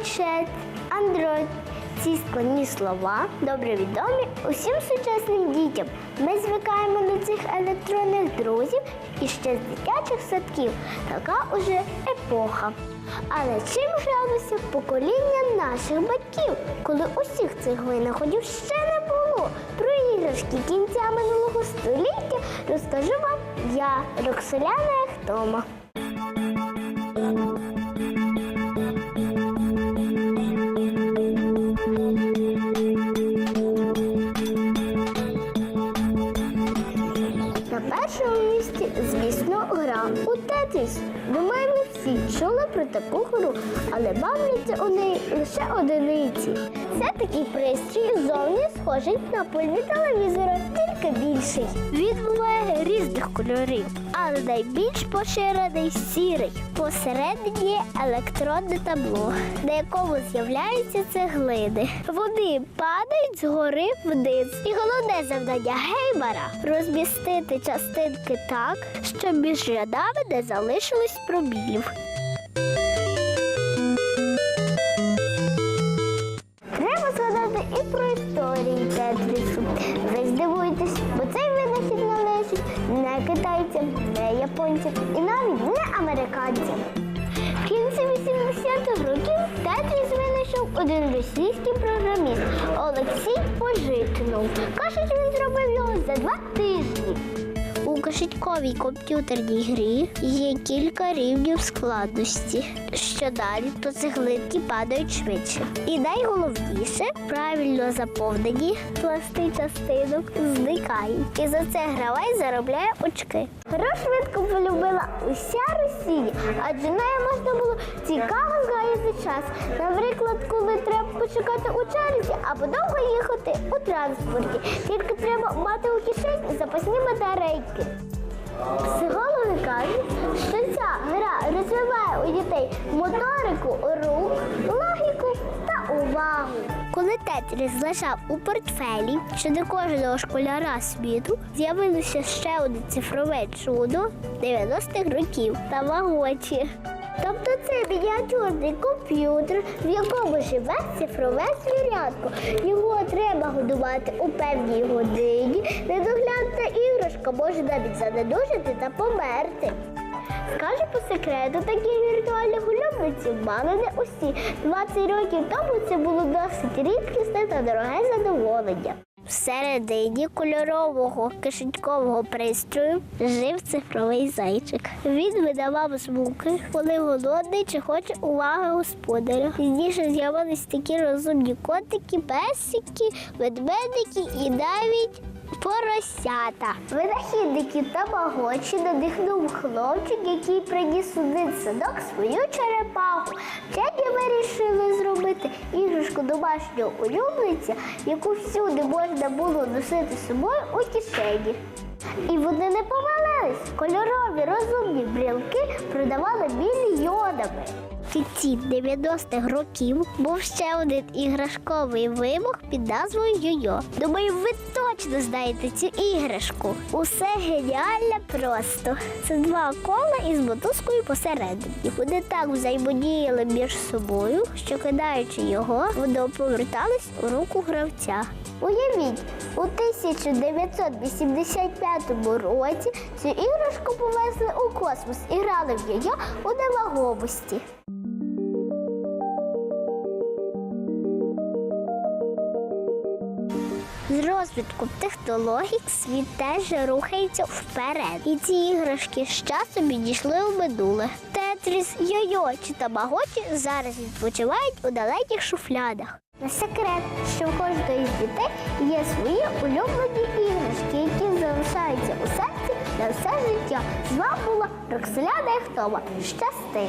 планшет, андроїд. Ці складні слова добре відомі усім сучасним дітям. Ми звикаємо до цих електронних друзів іще з дитячих садків. Така уже епоха. Але чим гралося покоління наших батьків, коли усіх цих винаходів ще не було? Про іграшки кінця минулого століття розкажу вам я, Роксоляна Ахтома. Першому місці, звісно, гра у Тетріс. Думаю, ви всі чули про таку гру, але бавляться у неї лише одиниці. Це такий пристрій зовні схожий на пульт телевізора, тільки більший. Він буває різних кольорів, але найбільш поширений сірий. Посередині електронне табло, на якому з'являються цеглини. Вони падають згори вниз. І головне завдання геймера розмістити частинки так, щоб між рядами не залишилось пробілів. Треба згадати і про історію Тетрісу. Ви здивуєтесь, бо цей винахід належить не китайцям, не японцям і навіть не американцям. В кінці 80-х років Тетріс винайшов один російський програміст Олексій Пожитнов. Кажуть, він зробив його за два тижні. У кишеньковій комп'ютерній грі є кілька рівнів складності. Що далі, то цеглинки падають швидше. І найголовніше, правильно заповнені пласти частинок зникають. І за це гравець заробляє очки. Гру швидко полюбила уся Росія, адже нею можна було цікаво згаяти час. Наприклад, коли треба почекати у черзі або довго їхати у транспорті. Тільки треба мати у кишені запасні батарейки. Психологи кажуть, що ця гра розвиває у дітей моторику рук, логіку та увагу. Коли Тетріс лежав у портфелі, що до кожного школяра світу з'явилося ще одне цифрове чудо 90-х років та вагочі. Тобто це мініатюрний комп'ютер, в якому живе цифрове звірятко. Його треба годувати у певній годині. Недоглянута іграшка може навіть занедужити та померти. Скажу по секрету, таких віртуальних улюбленців мали не усі. 20 років тому це було досить рідкісне та дороге задоволення. Всередині кольорового кишенькового пристрою жив цифровий зайчик. Він видавав звуки, коли голодний чи хоче уваги господаря. Пізніше з'явились такі розумні котики, песики, ведмедики і навіть поросята. Винахідники та багочі надихнув хлопчик, який приніс у дитсадок свою черепаху. Вчені вирішили зробити іграшку домашнього улюбленця, яку всюди можна було носити з собою у кишені. І вони не помилились. Кольорові розумні брілки продавали мільйонами. Кінці 90-х років був ще один іграшковий вибух під назвою Йо-Йо. Думаю, ви точно знаєте цю іграшку. Усе геніально просто. Це два кола із мотузкою посередині. Вони так взаємодіяли між собою, що кидаючи його, воно поверталось у руку гравця. Уявіть, у 1985 році цю іграшку повезли у космос і грали в йо у невагомості. З розвитком технологій світ теж рухається вперед. І ці іграшки з часом відійшли у минуле. Тетріс, йо-йо чи тамагочі зараз відпочивають у далеких шуфлядах. Не секрет, що у кожного із дітей є свої улюблені іграшки, які залишаються у серці на все життя. З вами була Роксоляна Яхтова. Щасти!